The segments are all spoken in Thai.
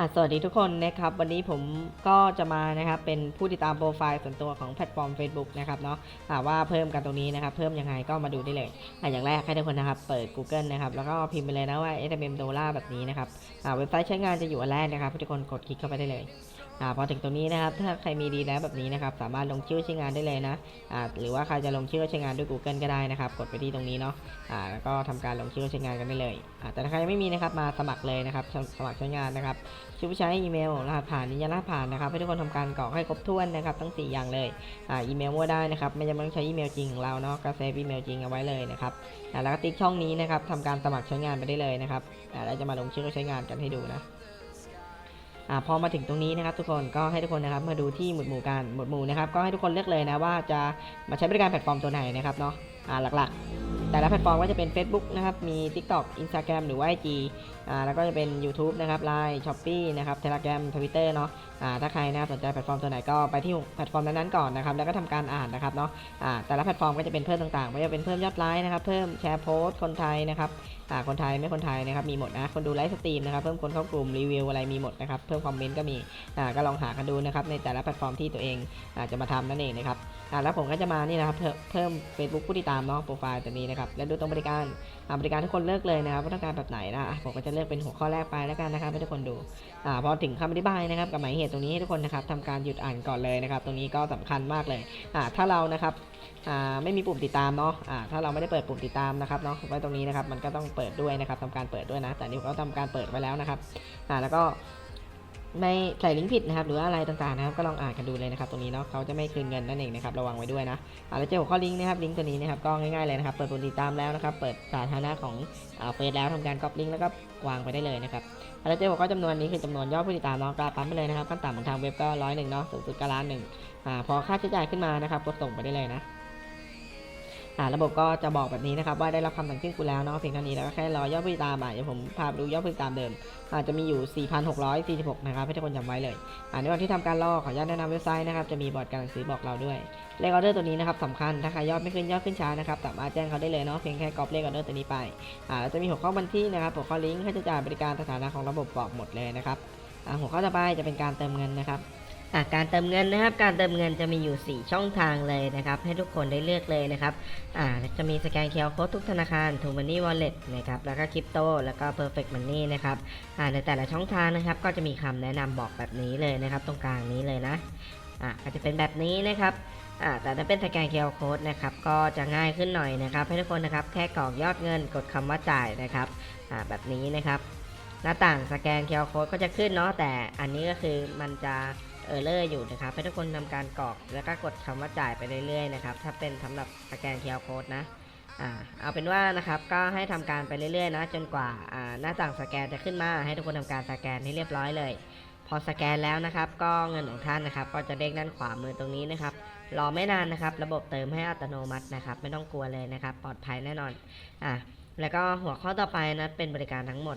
อะสวัสดีทุกคนนะครับวันนี้ผมก็จะมานะครับเป็นผู้ติดตามโปรไฟล์ส่วนตัวของแพลตฟอร์ม Facebook นะครับเนาะอ่าว่าเพิ่มกันตรงนี้นะครับเพิ่มยังไงก็มาดูได้เลยอะอย่างแรกให้ทุกคนนะครับเปิด Google นะครับแล้วก็พิมพ์ไปเลยนะว่า SMM Dollar แบบนี้นะครับอ่าเว็บไซต์ใช้งานจะอยู่อันแรกนะครับทุกคนกดคลิกเข้าไปได้เลย อ่าพอถึงตรงนี้นะครับ ถ้าใครมีดีแล้วแบบนี้นะครับ สามารถลงชื่อใช้งานได้เลยนะอ่าหรือว่าใครจะลงชื่อใช้งานด้วย Google ก็ได้นะครับ กดไปที่ตรงนี้เนาะอ่าแล้วก็ทำการลงชื่อใช้งานกันได้เลยอ่าแต่ถ้าใครยังไม่มีนะครับมาสมัครเลยนะครับ สมัครใช้งานนะครับชื่อผู้ใช้อีเมลรหัสผ่านนิยามรหัสผ่านนะครับให้ทุกคนทำการกรอกให้ครบถ้วนนะครับทั้ง 4 อย่างเลยอ่าอีเมลมั่วได้นะครับไม่จำเป็นต้องใช้อีเมลจริงของเราเนาะก็เซฟอีเมลจริงเอาไว้เลยนะครับอ่าแล้วก็ติ๊กช่องนี้นะครับทำการสมัครใช้งานไปได้เลยนะครับอ่าแล้วจะมาลงชื่อใช้งานกันให้ดูนะ อ่าพอมาถึงตรงนี้นะครับทุกคนก็ให้ทุกคนนะครับมาดูที่หมวดหมู่การหมวดหมู่นะครับก็ให้ทุกคนเลือกเลยนะว่าจะมาใช้บริการแพลตฟอร์มตัวไหนนะครับเนาะอ่าหลักๆ แต่ละแพลตฟอร์มก็จะเป็น Facebook นะครับ มี TikTok Instagram หรือว่า IG อ่าแล้วก็จะเป็น YouTube นะครับ Line Shopee นะครับ Telegram Twitter เนาะอ่าถ้าใครนะสนใจแพลตฟอร์มตัวไหนก็ไปที่แพลตฟอร์มนั้นๆก่อนนะครับ แล้วก็ทำการอ่านนะครับเนาะอ่าแต่ละแพลตฟอร์มก็จะเป็นเพิ่มต่างๆไม่ว่าจะเป็นเพิ่มยอดไลค์นะครับ เพิ่มแชร์โพสต์คนไทยนะครับอ่าคนไทยไม่คนไทยนะครับมีหมดนะคนดูไลฟ์สตรีมนะครับเพิ่มคนเข้ากลุ่มรีวิวอะไรมีหมดนะครับเพิ่มคอมเมนต์ก็มีอ่าก็ลองหากันดูนะครับในแต่ละแพลตฟอร์มที่ตัวเองอาจะมาทำนั่นเองนะครับอ่าแล้วผมก็จะมานี่นะครับเพิ่มเพิ่ม Facebook ผู้ติดตามเนาะโปรไฟล์ตัวนี้นะครับและดูตรงบริการบริการทุกคนเลือกเลยนะครับว่าต้องการแบบไหนนะผมก็จะเลือกเป็นหัวข้อแรกไปแล้วกันนะครับให้ทุกคนดูอพอถึงคำอธิบายนะครับกับหมายเหตุตรงนี้ให้ทุกคนนะครับทำการหยุดอ่านก่อนเลยนะครับ ตรงนี้ก็สำคัญมากเลยถ้าเรานะครับไม่มีปุ่มติดตามเนาะถ้าเราไม่ได้เปิดปุ่มติดตามนะครับเนาะไว้ตรงนี้นะครับมันก็ต้องเปิดด้วยนะครับทำการเปิดด้วยนะ แต่นี่ผมก็ทำการเปิดไว้แล้วนะครับแล้วก็ ไม่ใส่ลิงก์ผิดนะครับ หรือว่าอะไรต่างๆนะครับ ก็ลองอ่านกันดูเลยนะครับตรงนี้เนาะเขาจะไม่คืนเงินนั่นเองนะครับ ระวังไว้ด้วยนะอ่าแล้วเจอหัวข้อลิงก์นะครับลิงก์ตัวนี้นะครับก็ง่ายๆเลยนะครับ เปิดปุ่มติดตามแล้วนะครับ เปิดสาธารณะของอ่าเฟซแล้วทำการก๊อปลิงก์แล้วก็วางไปได้เลยนะครับแล้วเจ๊บอกว่าจำนวนนี้คือจำนวนยอดผู้ติดตามเนาะก็ปั๊มไปเลยนะครับขั้นต่ำของทางเว็บก็ร้อยหนึ่งเนาะสูงสุดก็ล้านหนึ่งอ่าพอค่าใช้จ่ายขึ้นมานะครับกดส่งไปได้เลยนะ ระบบก็จะบอกแบบนี้นะครับว่าได้รับคำสั่งขึ้นกูแล้วเนาะเพียงเท่านี้แล้วก็แค่รอยอดผู้ติดตามอะเดี๋ยวผมพาดูยอดผู้ติดตามเดิมอาจจะมีอยู่ 4,646 นะครับให้ทุกคนจำไว้เลยอ่าในวันที่ทำการลอกขออนุญาตแนะนำเว็บไซต์นะครับจะมีบอร์ดการหนังสือบอกเราด้วยเลขออเดอร์ตัวนี้นะครับสำคัญถ้าใครยอดไม่ขึ้นยอดขึ้นช้านะครับสามารถแจ้งเขาได้เลยเนาะเพียงแค่ก๊อปเลขออเดอร์ตัวนี้ไปอ่าจะมีหัวข้อบัญชีนะครับหัวข้อลิงก์ค่าใช้จ่ายบริการสถานะของระบบบอกหมดเลยนะครับอ่าหัวข้อต่อไปจะเป็นการเติมเงินนะครับ การเติมเงินนะครับ การเติมเงินจะมีอยู่ 4 ช่องทางเลยนะครับ ให้ทุกคนได้เลือกเลยนะครับจะมีสแกนเคอร์โค้ดทุกธนาคารทูมันนี่วอลเล็ตนะครับ แล้วก็คริปโต แล้วก็ Perfect Money นะครับในแต่ละช่องทางนะครับ ก็จะมีคำแนะนำบอกแบบนี้เลยนะครับ ตรงกลางนี้เลยนะอ่าก็จะเป็นแบบนี้นะครับอ่าแต่ถ้าเป็นสแกนเคอร์โค้ดนะครับ ก็จะง่ายขึ้นหน่อยนะครับ ให้ทุกคนนะครับ แค่กรอกยอดเงิน กดคำว่าจ่ายนะครับอ่าแบบนี้นะครับ หน้าต่างสแกนเคอร์โค้ดก็จะขึ้นเนาะ แต่อันนี้ก็คือมันจะ เออร์เลอร์อยู่นะครับให้ทุกคนทำการกรอกแล้วก็กดคำว่าจ่ายไปเรื่อยๆนะครับถ้าเป็นสำหรับสแกนเคอร์โค้ดนะอ่าเอาเป็นว่านะครับก็ให้ทำการไปเรื่อยๆนะจนกว่าอ่าหน้าต่างสแกนจะขึ้นมาให้ทุกคนทำการสแกนให้เรียบร้อยเลย พอสแกนแล้วนะครับก็เงินของท่านนะครับ ก็จะเด้งด้านขวามือตรงนี้นะครับรอไม่นานนะครับ ระบบเติมให้อัตโนมัตินะครับ ไม่ต้องกลัวเลยนะครับ ปลอดภัยแน่นอนอะแล้วก็หัวข้อต่อไปนะเป็นบริการทั้งหมด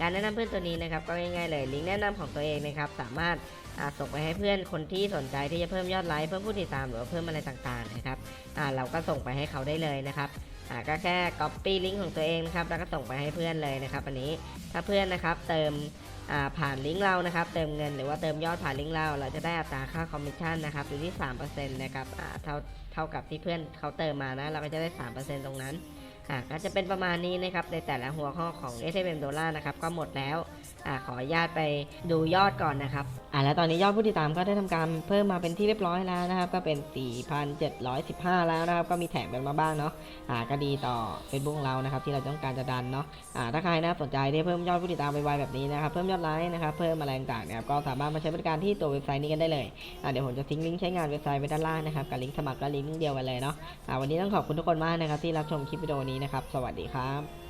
การแนะนำเพื่อนตัวนี้นะครับก็ง่ายๆเลยลิงก์แนะนำของตัวเองนะครับสามารถส่งไปให้เพื่อนคนที่สนใจที่จะเพิ่มยอดไลค์เพิ่มผู้ติดตามหรือว่าเพิ่มอะไรต่างๆนะครับเราก็ส่งไปให้เขาได้เลยนะครับก็แค่ copy ลิงก์ของตัวเองนะครับแล้วก็ส่งไปให้เพื่อนเลยนะครับอันนี้ถ้าเพื่อนนะครับเติมผ่านลิงก์เรานะครับเติมเงินหรือว่าเติมยอดผ่านลิงก์เรา เราจะได้อัตราค่าคอมมิชชั่นนะครับอยู่ที่3%นะครับเท่าเท่ากับที่เพื่อนเขาเติมมานะเราก็จะได้ 3%ตรงนั้น อะก็จะเป็นประมาณนี้นะครับในแต่ละหัวข้อของ s m m ดอลลาร์นะครับก็หมดแล้วอ่าขออนุญาตไปดูยอดก่อนนะครับอ่าแล้วตอนนี้ยอดผู้ติดตามก็ได้ทำการเพิ่มมาเป็นที่เรียบร้อยแล้วนะครับ ก็เป็น 4,715 แล้วนะครับ ก็มีแถมกันมาบ้างเนาะอ่าก็ดีต่อ Facebook ของเรานะครับ ที่เราต้องการจะดันเนาะอ่าถ้าใครนะสนใจที่เพิ่มยอดผู้ติดตามไปไวแบบนี้นะครับ เพิ่มยอดไลค์นะครับ เพิ่มอะไรต่างๆนะครับก็สามารถมาใช้บริการที่ตัวเว็บไซต์นี้กันได้เลยอ่าเดี๋ยวผมจะทิ้งลิงก์ใช้งานเว็บไซต์ไว้ด้านล่างนะครับกับลิงก์สมัครก็ลิงก์เดียวกันเลยเนาะอ่าวันนี้ต้องขอบคุณทุกคนมากนะครับที่รับชมคลิปวิดีโอนี้นะครับ สวัสดีครับ